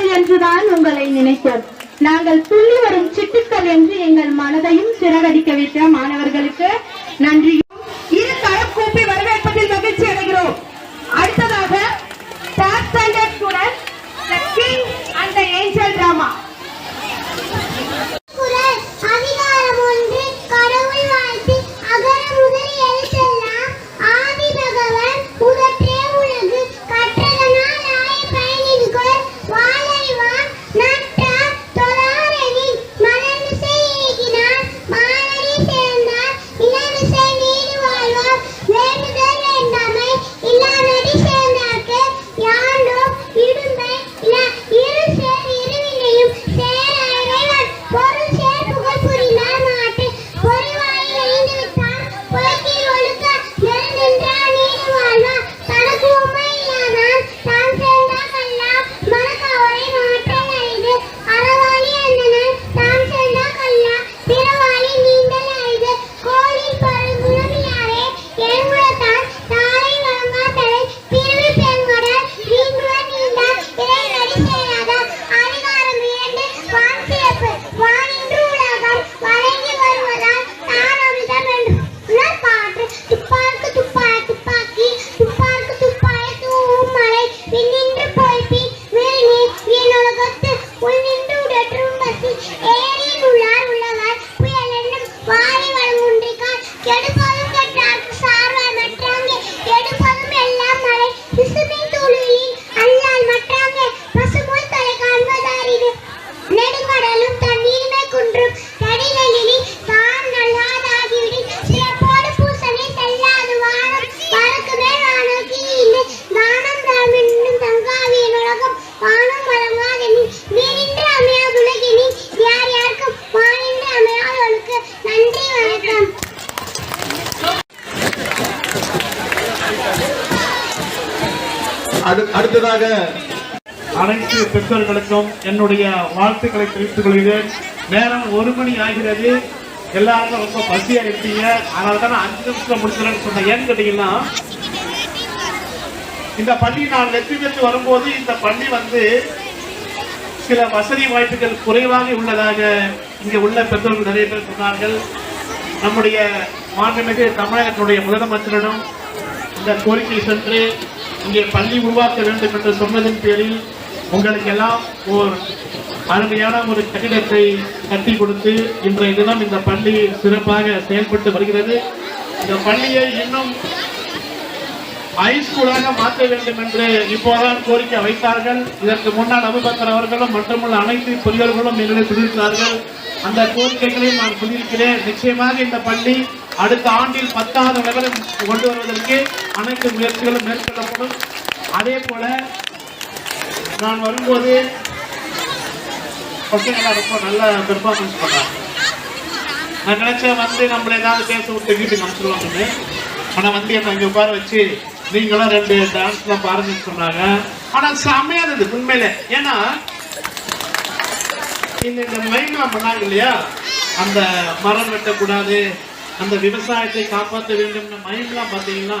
சிட்டுக்கல் என்றுதான் உங்களை நினைத்தோம். நாங்கள் துள்ளி வரும் சிட்டுக்கல் என்று எங்கள் மனதையும் சிறகடிக்க விட்ட மாணவர்களுக்கு நன்றியும். இரு தரம் கூப்பி வரவேற்பதில் மகிழ்ச்சி அடைகிறோம். அடுத்ததாக அடுத்ததாக அனைத்து பெற்றோர்களுக்கும் என்னுடைய வாழ்த்துக்களை தெரிவித்துக் கொள்கிறேன். நேரம் ஒரு மணி ஆகிறது. எல்லாரும் ரொம்ப பசியா இருப்பீங்க. அதனால தான் அஞ்சு நிமிஷம் முடிச்சிடலன்னு சொன்னேன். ஏன்னு கேட்டீங்கன்னா இந்த பள்ளி நான் வெற்றி பெற்று வரும்போது இந்த பள்ளி வந்து சில வசதி வாய்ப்புகள் குறைவாக உள்ளதாக இங்கே உள்ள பெற்றோர்கள் நிறைய பேர் சொன்னார்கள். நம்முடைய மாண்புமிகு தமிழகத்தினுடைய முதலமைச்சரிடம் இந்த கோரிக்கை சென்று இங்கே பள்ளி உருவாக்க வேண்டும் என்று சொன்னதன் பேரில் உங்களுக்கு எல்லாம் ஒரு அருமையான ஒரு கட்டிடத்தை கட்டி கொடுத்து இன்றைய தினம் இந்த பள்ளி சிறப்பாக செயல்பட்டு வருகிறது. இந்த பள்ளியை இன்னும் ஹைஸ்கூலாக மாற்ற வேண்டும் என்று இப்போதான் கோரிக்கை வைத்தார்கள். இதற்கு முன்னால் அபிபத்தர் அவர்களும் மற்றுமுள்ள அனைத்து பொறியாளர்களும் எங்களை சொல்லியிருக்கிறார்கள். அந்த கோரிக்கைகளை நான் சொல்லியிருக்கிறேன். நிச்சயமாக இந்த பள்ளி அடுத்த ஆண்டில் பத்தாவது லெவலில் கொண்டு வருவதற்கு அனைத்து முயற்சிகளும் மேற்கொள்ளப்படும். அதே போல நான் வரும்போது பசங்களாம் ரொம்ப நல்ல பெர்ஃபார்மன்ஸ் பண்ணாங்க. நான் நினைச்சேன் வந்து நம்மள ஏதாவது பேச விட்டு வீட்டுக்கு அனுப்பிச்சிருவாங்கன்னு ஆனா வந்து என்ன இங்க உட்கார வச்சு நீங்களும் ரெண்டு டான்ஸ்லாம் பாருங்கன்னு சொன்னாங்க. ஆனா செம்மையா இருந்தது உண்மையில. ஏன்னா இந்த இந்த மைண்ட்லாம் பண்ணாங்க இல்லையா? அந்த மரம் வெட்டக்கூடாது அந்த விவசாயத்தை காப்பாற்ற வேண்டும் மைண்ட்லாம் பார்த்தீங்கன்னா